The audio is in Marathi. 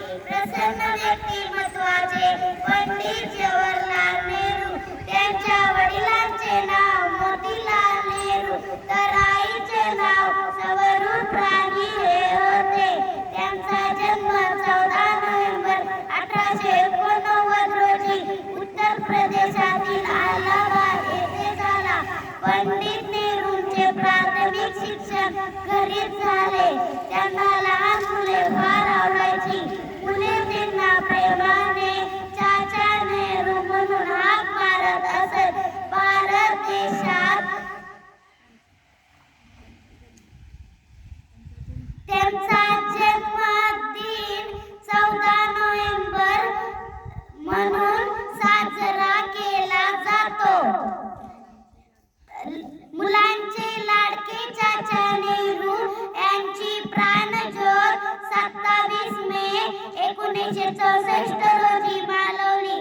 प्रसन्न व्यक्तिमत्वाचे पंडित जवाहरलाल नेहरू. त्यांच्या वडिलांचे नाव मोतीलाल नेहरू. तर आईचे नाव सवरून राणी हे होते. त्यांचा जन्म चौदा नोव्हेंबर अठराशे एकोणनव्वद रोजी उत्तर प्रदेशातील अलाहाबाद येथे झाला. पंडित नेहरूंचे प्राथमिक शिक्षण घरीच झाले. त्यांना लहान मुले नेहरू यांची प्राणज्योत सत्तावीस मे एकोणीसशे चौसष्ट रोजी मालवली